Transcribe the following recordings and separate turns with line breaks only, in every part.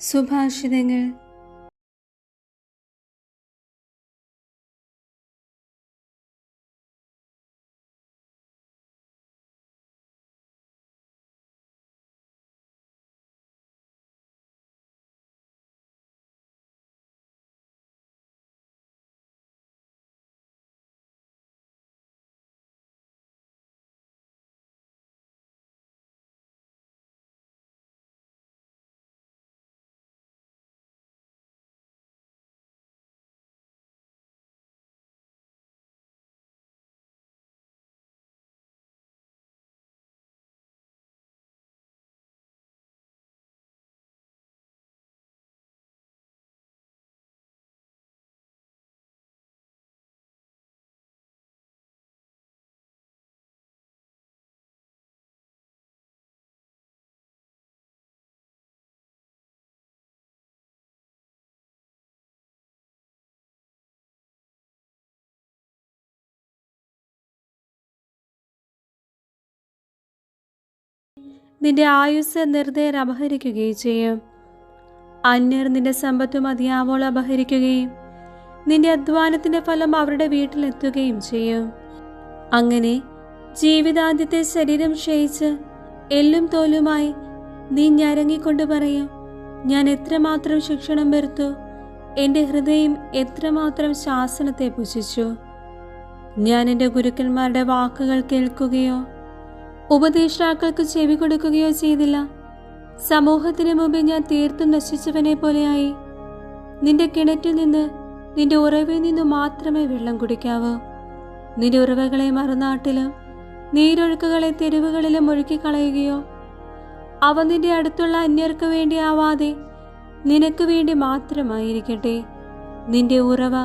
സുഭാഷിതങ്ങൾ നിന്റെ ആയുസ് നിർദ്ദയർ അപഹരിക്കുകയും ചെയ്യും. അന്യർ നിന്റെ സമ്പത്ത് മതിയാവോൾ അപഹരിക്കുകയും നിന്റെ അധ്വാനത്തിന്റെ ഫലം അവരുടെ വീട്ടിലെത്തുകയും ചെയ്യും. അങ്ങനെ ജീവിതാന്ത്യത്തെ ശരീരം ക്ഷയിച്ച് എല്ലും തോലുമായി നീ ഞരങ്ങിക്കൊണ്ട് പറയും ഞാൻ എത്രമാത്രം ശിക്ഷണം വരുത്തു എന്റെ ഹൃദയം എത്രമാത്രം ശാസനത്തെ പുച്ഛിച്ചു? ഞാൻ എന്റെ ഗുരുക്കന്മാരുടെ വാക്കുകൾ കേൾക്കുകയോ ഉപദേഷ്ടാക്കൾക്ക് ചെവി കൊടുക്കുകയോ ചെയ്തില്ല. സമൂഹത്തിന് മുമ്പിൽ ഞാൻ തീർത്തും നശിച്ചവനെ പോലെയായി. നിന്റെ കിണറ്റിൽ നിന്ന് നിന്റെ ഉറവിൽ നിന്നു മാത്രമേ വെള്ളം കുടിക്കാവൂ. നിന്റെ ഉറവകളെ മറുനാട്ടിലും നീരൊഴുക്കുകളെ തെരുവുകളിലും ഒഴുക്കിക്കളയുകയോ അവ നിന്റെ അടുത്തുള്ള അന്യർക്ക് വേണ്ടി ആവാതെ നിനക്ക് വേണ്ടി മാത്രമായിരിക്കട്ടെ. നിന്റെ ഉറവ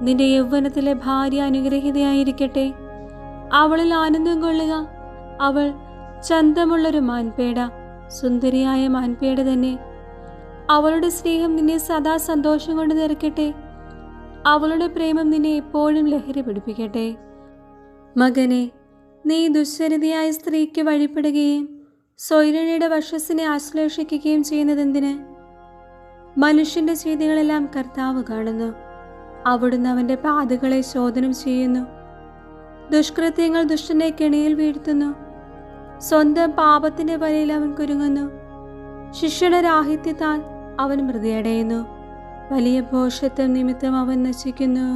നിന്റെ യൗവനത്തിലെ ഭാര്യ അനുഗ്രഹീതയായിരിക്കട്ടെ. അവളിൽ ആനന്ദം കൊള്ളുക അവൾ ചന്തമുള്ളൊരു മാൻപേട സുന്ദരിയായ മാൻപേട തന്നെ. അവളുടെ സ്നേഹം നിന്നെ സദാ സന്തോഷം കൊണ്ട് നിറക്കട്ടെ അവളുടെ പ്രേമം നിന്നെ എപ്പോഴും ലഹരി പിടിപ്പിക്കട്ടെ. മകനെ നീ ദുശ്ചരിതയായ സ്ത്രീക്ക് വഴിപ്പെടുകയും സ്വൈരണിയുടെ വശസ്സിനെ ആശ്ലേഷിക്കുകയും ചെയ്യുന്നതെന്തിന്? മനുഷ്യന്റെ ചെയ്തികളെല്ലാം കർത്താവ് കാണുന്നു. അവിടുന്ന് അവന്റെ പാതകളെ ശോധനം ചെയ്യുന്നു. ദുഷ്കൃത്യങ്ങൾ ദുഷ്ടനെ കെണിയിൽ വീഴ്ത്തുന്നു. സ്വന്തം പാപത്തിന്റെ വലയിൽ അവൻ കുരുങ്ങുന്നു. ശിക്ഷണ രാഹിത്യത്താൽ അവൻ മൃതിയടയുന്നു. വലിയ ഭോഷത്വം നിമിത്തം അവൻ നശിക്കുന്നു.